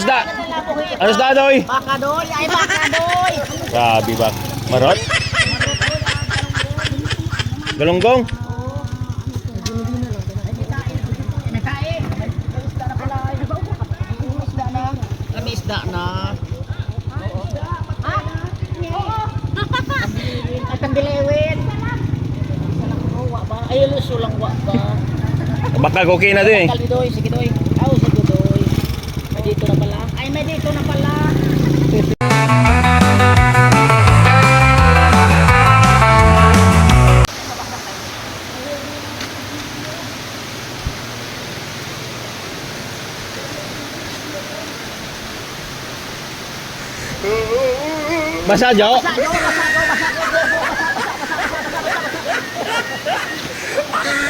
Isda. Ano isda doy? Baka doy, ay baka doy. Grabe ba? Marot? Galunggong? Isda na. Kami isda na. Ay pandilewin. Ay luso lang wa ba. Baka okay na doy, sige doy. Aw sige doy. May dito na pala. Ay may dito na pala. Basa Jo?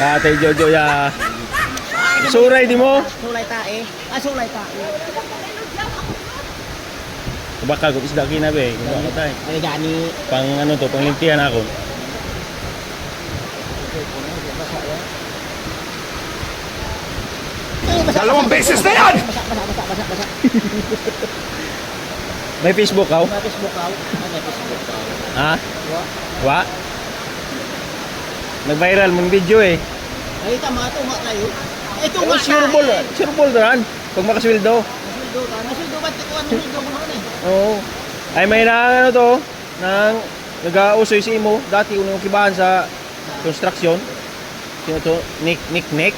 Ate Jojo ya. Suray di mo? Sulay tae. Ah sulay tae. Baka kung isda kina be. Kung ano tayo. Ay gani. Pang ano to, pang limpihan ako. Dalawang beses na yan! Basa basa basa basa basa. May Facebook ka? May Facebook ka? Ay may Facebook ka. Ha? Wa. Wa? Nag-viral mong video eh. Ay tama tunga tayo. Ay tunga. sure ball. Sure ball ran. Pag makasweldo. Nasuldo ka. Nasuldo ba tikuan mo nito mo eh. Oo. Ay may na ano to, nang nag-ausoy si Imo, dati unang kibahan sa construction. Sino to? Nick, Nick, Nick?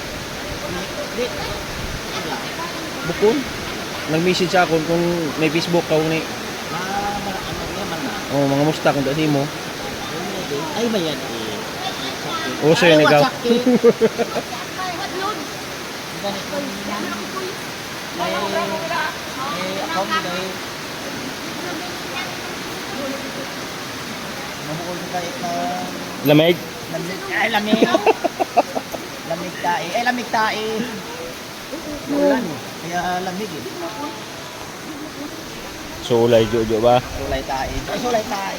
Bukon. Nag-message sa ako kung may Facebook ka ni. Ah, mga ano naman na. Oh, mga musta kung si Imo. Ay bayan eh. Uso yun ikaw. May may account dahil Mamukul ko kahit na Lamig. lamig. Ay, lamig. lamig tae. Ay, lamig tae. Ulan. Kaya lamig eh. Sulay Jojo ba? Sulay tae. Ay, sulay tae.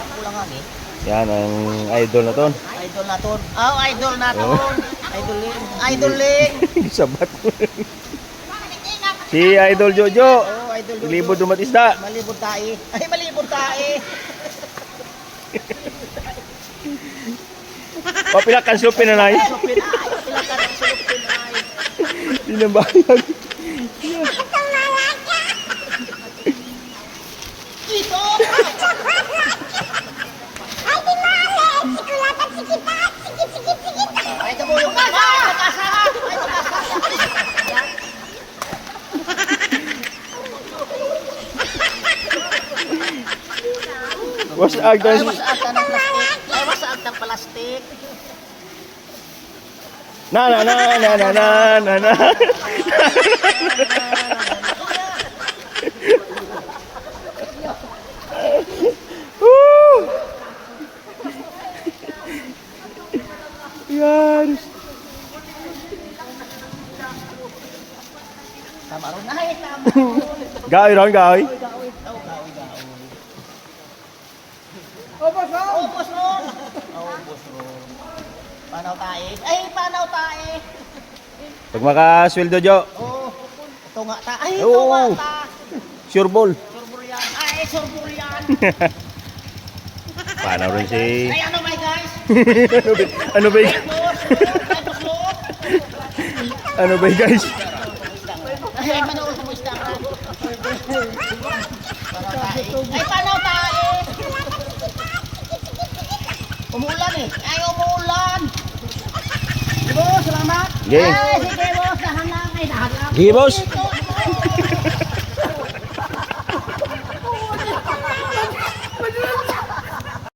Ako lang nga eh. Yan ang idol na ton. Idol na ton. Oh, idol na ton. Idoling. Idoling. Sabat. si Idol Jojo. Oh, idol. Jojo. Libod dumatisda. Malibot tae. Ay, malibot tae. Papilakan slupin na nay. Supin ay. Silakan ang sulupin ay. Dinabayag. Ito! Ay, tabulong ka na! Kasa! Ay, kasa! Was Ay, agdan. wasaag ka ng plastik. Ay, wasaag ng plastik. Na na na na na na na na. Yan. Tama ron. Ay, tama. Gaoy ron, gaoy. Boss ron! Oh, boss ron. Panaw tae. Ay, panaw tae. Pag makasweldo, Jo. Oh, ito nga ta. Ay, ito Oo. nga ta. Sure ball. Sorbol yan. Ay, sorbol yan. Paano rin si... Ay, ano ba guys? ano ba ron. Ano ba guys? Ay, manood mo isda ka. Panaw tae. Ay, panaw tae. Umuulan eh. Ay, umuulan. Sige, boss. Salamat. Sige. Ay, sige, boss. Dahan lang. Ay, dahan lang. Sige, boss. Ito.